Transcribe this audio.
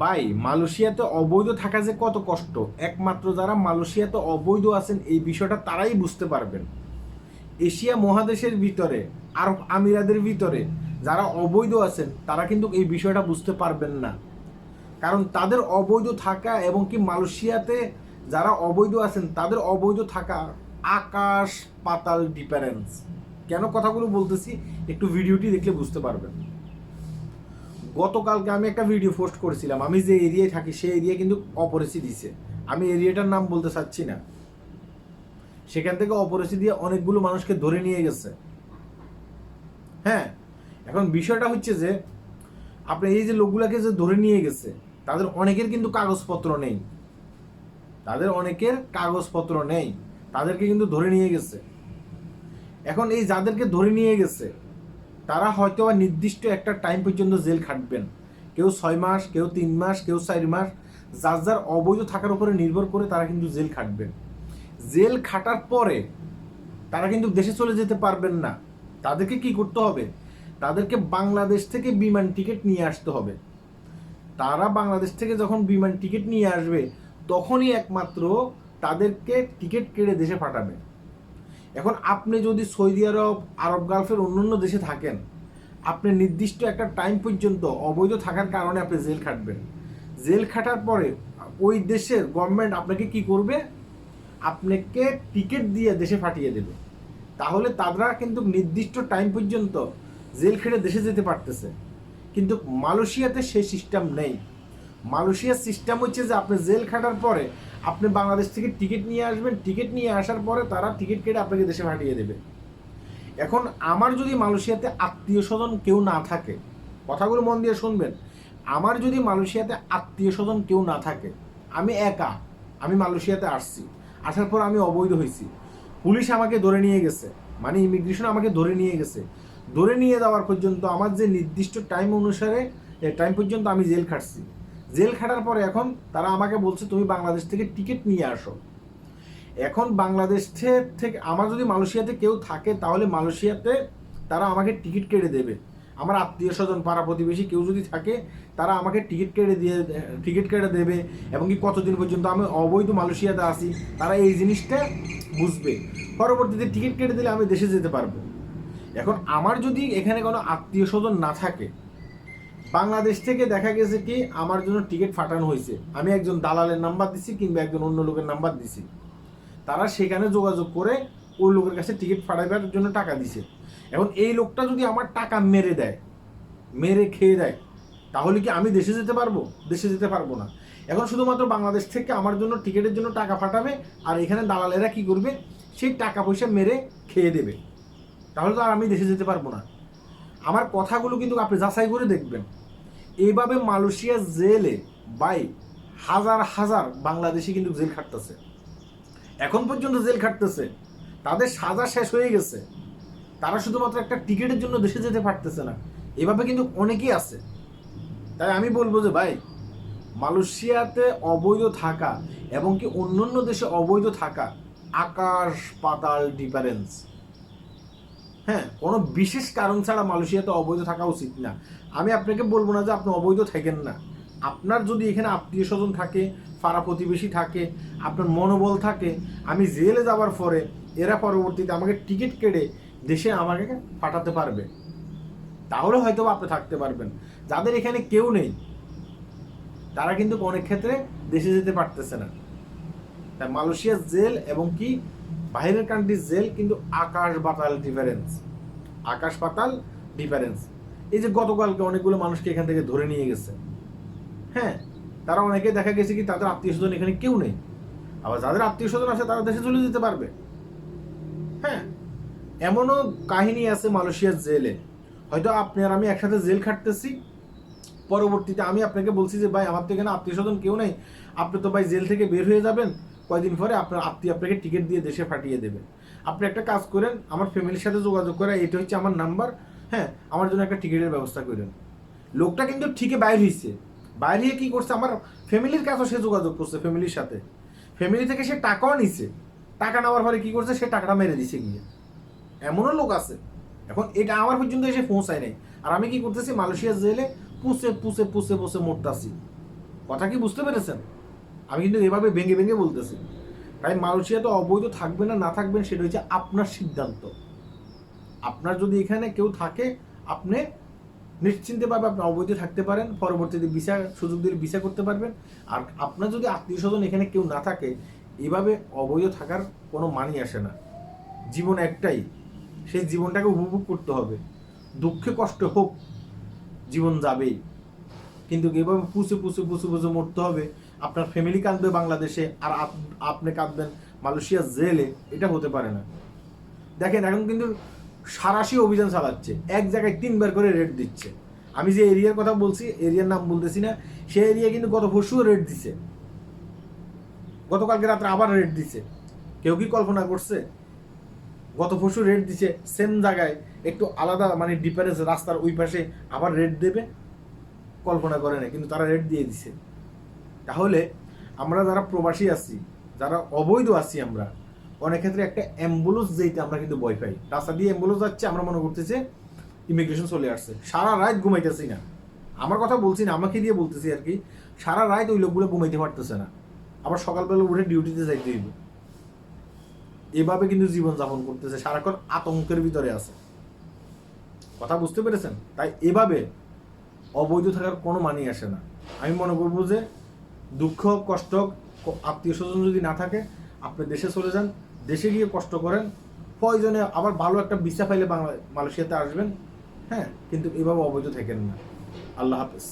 ভাই, মালয়েশিয়াতে অবৈধ থাকা যে কত কষ্ট। একমাত্র যারা মালয়েশিয়াতে অবৈধ আছেন, এই বিষয়টা তারাই বুঝতে পারবেন। এশিয়া মহাদেশের ভিতরে, আরব আমিরাদের ভিতরে যারা অবৈধ আছেন, তারা কিন্তু এই বিষয়টা বুঝতে পারবেন না। কারণ তাদের অবৈধ থাকা এবং কি মালয়েশিয়াতে যারা অবৈধ আছেন, তাদের অবৈধ থাকা আকাশ পাতাল ডিফারেন্স কেন কথাগুলো বলতেছি? একটু ভিডিওটি দেখলে বুঝতে পারবেন। গতকালকে আমি একটা ভিডিও পোস্ট করেছিলাম। আমি যে এরিয়ায় থাকি, সেই এরিয়া কিন্তু অপরিচি দিছে। আমি এরিয়াটার নাম বলতে চাচ্ছি না। সেখান থেকে অপরিচি দিয়ে অনেকগুলো মানুষকে ধরে নিয়ে গেছে। হ্যাঁ এখন বিষয়টা হচ্ছে যে, আপনি এই যে লোকগুলাকে যে ধরে নিয়ে গেছে, তাদের অনেকের কিন্তু কাগজপত্র নেই। তাদের অনেকের কাগজপত্র নেই। তাদেরকে কিন্তু ধরে নিয়ে গেছে। এখন এই যাদেরকে ধরে নিয়ে গেছে তারা হয়তো নির্দিষ্ট একটা টাইম পর্যন্ত জেল খাটবেন। কেউ ছয় মাস, কেউ তিন মাস, কেউ চার মাস, যার যার অবৈধ থাকার উপরে নির্ভর করে তারা কিন্তু জেল খাটবেন। জেল খাটার পরে তারা কিন্তু দেশে চলে যেতে পারবেন না। তাদেরকে কি করতে হবে? তাদেরকে বাংলাদেশ থেকে বিমান টিকিট নিয়ে আসতে হবে। তারা বাংলাদেশ থেকে যখন বিমান টিকিট নিয়ে আসবে, তখনই একমাত্র তাদেরকে টিকিট কেড়ে দেশে পাঠাবে। এখন আপনি যদি সৌদি আরব আরব গালফের অন্যান্য দেশে থাকেন, আপনি নির্দিষ্ট একটা টাইম পর্যন্ত অবৈধ থাকার কারণে আপনি জেল খাটবেন। জেল খাটার পরে ওই দেশের গভর্নমেন্ট আপনাকে কি করবে? আপনাকে টিকিট দিয়ে দেশে পাঠিয়ে দেবে। তাহলে তারা কিন্তু নির্দিষ্ট টাইম পর্যন্ত জেল খেটে দেশে যেতে পারতেছে। কিন্তু মালয়েশিয়াতে সেই সিস্টেম নেই। মালয়েশিয়ার সিস্টেম হচ্ছে যে আপনি জেল খাটার পরে আপনি বাংলাদেশ থেকে টিকিট নিয়ে আসবেন, টিকিট নিয়ে আসার পরে তারা টিকিট কেটে আপনাকে দেশে পাঠিয়ে দেবে। এখন আমার যদি মালয়েশিয়াতে আত্মীয় স্বজন কেউ না থাকে, কথাগুলো মন দিয়ে শুনবেন, আমার যদি মালয়েশিয়াতে আত্মীয় স্বজন কেউ না থাকে, আমি একা, আমি মালয়েশিয়াতে আসছি, আসার পর আমি অবৈধ হয়েছি, পুলিশ আমাকে ধরে নিয়ে গেছে মানে ইমিগ্রেশন আমাকে ধরে নিয়ে গেছে, ধরে নিয়ে যাওয়ার পর্যন্ত আমার যে নির্দিষ্ট টাইম অনুসারে টাইম পর্যন্ত আমি জেল খাটছি। জেল খাটার পরে এখন তারা আমাকে বলছে, তুমি বাংলাদেশ থেকে টিকিট নিয়ে আসো। এখন বাংলাদেশ থেকে আমার যদি মালয়েশিয়াতে কেউ থাকে, তাহলে মালয়েশিয়াতে তারা আমাকে টিকিট কেটে দেবে। আমার আত্মীয় স্বজন, পাড়া প্রতিবেশী কেউ যদি থাকে, তারা আমাকে টিকিট কেটে দিয়ে, টিকিট কেটে দেবে এবং কি কতদিন পর্যন্ত আমি অবৈধ মালয়েশিয়াতে আসি তারা এই জিনিসটা বুঝবে। পরবর্তীতে টিকিট কেটে দিলে আমি দেশে যেতে পারব। এখন আমার যদি এখানে কোনো আত্মীয় স্বজন না থাকে বাংলাদেশ থেকে দেখা গেছে কি, আমার জন্য টিকিট ফাটানো হয়েছে। আমি একজন দালালের নাম্বার দিছি কিংবা একজন অন্য লোকের নাম্বার দিছি। তারা সেখানে যোগাযোগ করে ওই লোকের কাছে টিকিট ফাটাইবার জন্য টাকা দিছে। এখন এই লোকটা যদি আমার টাকা মেরে দেয়, মেরে খেয়ে দেয়, তাহলে কি আমি দেশে যেতে পারব? দেশে যেতে পারব না। এখন শুধুমাত্র বাংলাদেশ থেকে আমার জন্য টিকিটের জন্য টাকা ফাটাবে আর এখানে দালালেরা কি করবে? সেই টাকা পয়সা মেরে খেয়ে দেবে। তাহলে তো আর আমি দেশে যেতে পারব না। আমার কথাগুলো কিন্তু আপনি যাচাই করে দেখবেন। এইভাবে মালয়েশিয়া জেলে বাই হাজার হাজার বাংলাদেশি কিন্তু জেল খাটতেছে। এখন পর্যন্ত জেল খাটতেছে। তাদের সাজা শেষ হয়ে গেছে। তারা শুধুমাত্র একটা টিকিটের জন্য দেশে যেতে পারতেছে না। এভাবে কিন্তু অনেকেই আছে। তাই আমি বলব যে ভাই, মালয়েশিয়াতে অবৈধ থাকা এবং কি অন্যান্য দেশে অবৈধ থাকা আকাশ পাতাল ডিফারেন্স হ্যাঁ কোনো বিশেষ কারণ ছাড়া মালয়েশিয়াতে অবৈধ থাকা উচিত না। আমি আপনাকে বলব না যে আপনি অবৈধ থাকেন না। আপনার যদি এখানে আত্মীয় স্বজন থাকে, পাড়া প্রতিবেশী থাকে, আপনার মনোবল থাকে, আমি জেলে যাওয়ার পরে, এরা পরবর্তীতে আমাকে টিকিট কেটে দেশে আমাকে পাঠাতে পারবে। তাহলে হয়তো আপনি থাকতে পারবেন। যাদের এখানে কেউ নেই, তারা কিন্তু অনেক ক্ষেত্রে দেশে যেতে পারতেছে না। তাই মালয়েশিয়ার জেল এবং কি বাইরের কান্ট্রির জেল কিন্তু আকাশ পাতাল ডিফারেন্স আকাশ পাতাল ডিফারেন্স এই যে গতকালকে অনেকগুলো মানুষকে এখান থেকে ধরে নিয়ে গেছে। হ্যাঁ তারা অনেকে দেখা গেছে কি তাদের আত্মীয় স্বজন এখানে কেউ নেই। আবার যাদের আত্মীয় স্বজন আছে, তারা দেশে চলে যেতে পারবে। হ্যাঁ এমনও কাহিনী আছে মালয়েশিয়ার জেলে। হয়তো আপনি আর আমি একসাথে জেল খাটতেছি। পরবর্তীতে আমি আপনাকে বলছি যে, ভাই, আমার তো এখানে আত্মীয় স্বজন কেউ নেই। আপনি তো ভাই জেল থেকে বের হয়ে যাবেন। কয়দিন পরে আপনার আত্মীয় আপনাকে টিকিট দিয়ে দেশে পাঠিয়ে দেবে আপনি একটা কাজ করেন, আমার ফ্যামিলির সাথে যোগাযোগ করে এটা হচ্ছে আমার নাম্বার হ্যাঁ আমার জন্য একটা টিকিটের ব্যবস্থা করেন। লোকটা কিন্তু ঠিকই বাইর হয়েছে বাইরে কি করছে, আমার ফ্যামিলির কাছেও সে যোগাযোগ করছে ফ্যামিলির সাথে। ফ্যামিলি থেকে সে টাকাও নিছে। টাকা নেওয়ার পরে কী করছে, সে টাকাটা মেরে দিছে গিয়ে। এমনও লোক আছে। এখন এটা আমার পর্যন্ত এসে পৌঁছায় নাই। আর আমি কি করতেছি, মালয়েশিয়া জেলে পুষে পুষে পুষে পুষে মরতাছি। কথা কি বুঝতে পেরেছেন? আমি কিন্তু এভাবে ভেঙে ভেঙে বলতেছি। তাই মালয়েশিয়া তো অবৈধ থাকবে না না থাকবেন সেটা হচ্ছে আপনার সিদ্ধান্ত। আপনার যদি এখানে কেউ থাকে, আপনি নিশ্চিন্তভাবে আপনি অবৈধ থাকতে পারেন, পরবর্তীতে ভিসা, সুযোগ দিলে ভিসা করতে পারবেন। আর আপনার যদি আত্মীয় স্বজন এখানে কেউ না থাকে, এভাবে অবৈধ থাকার কোনো মানি আসে না। জীবন একটাই, সেই জীবনটাকে উপভোগ করতে হবে। দুঃখে কষ্ট হোক, জীবন যাবেই। কিন্তু এভাবে পুষে পুষে পুষে পুষে মরতে হবে। আপনার ফ্যামিলি কাঁদবে বাংলাদেশে, আর আপ- আপনি কাঁদবেন মালয়েশিয়া জেলে, এটা হতে পারে না। দেখেন, এখন কিন্তু সারাশি অভিযান চালাচ্ছে, এক জায়গায় তিনবার করে রেড দিচ্ছে। আমি যে এরিয়ার কথা বলছি, এরিয়ার নাম বলতেছি না, সে এরিয়া কিন্তু গত পরশুও রেড দিছে। গতকালকে রাত্রে আবার রেড দিছে। কেউ কি কল্পনা করছে? গত পরশু রেড দিছে সেম জায়গায় একটু আলাদা মানে ডিফারেন্স রাস্তার ওই পাশে আবার রেড দেবে? কল্পনা করে না কিন্তু তারা রেড দিয়ে দিছে। তাহলে আমরা যারা প্রবাসী আছি, যারা অবৈধ আছি আমরা, অনেক ক্ষেত্রে একটা অ্যাম্বুলেন্স যেতে আমরা কিন্তু ভয় পাই। রাস্তা দিয়ে অ্যাম্বুলেন্স যাচ্ছে, আমরা মনে করতেছি ইমিগ্রেশন চলে আসছে। সারা রাত ঘুমাইতেছি না। আমার কথা বলছি না, আমাকে দিয়ে বলতেছি আর কি, সারা রাত ওই লোকগুলো ঘুমাইতে পারতেছে না। আবার সকালবেলা উঠে ডিউটিতে যাইতে হইব। এভাবে কিন্তু জীবন যাপন করতেছে, সারাক্ষণ আতঙ্কের ভিতরে আছে। কথা বুঝতে পেরেছেন? তাই এভাবে অবৈধ থাকার কোনো মানি আসে না। আমি মনে করব যে দুঃখ, কষ্ট আত্মীয় স্বজন যদি না থাকে, আপনি দেশে চলে যান, দেশে গিয়ে কষ্ট করেন। প্রয়োজনে আবার ভালো একটা ভিসা পাইলে বাংলা মালয়েশিয়াতে আসবেন। হ্যাঁ কিন্তু এভাবে অবৈধ থাকেন না। আল্লাহ হাফেজ।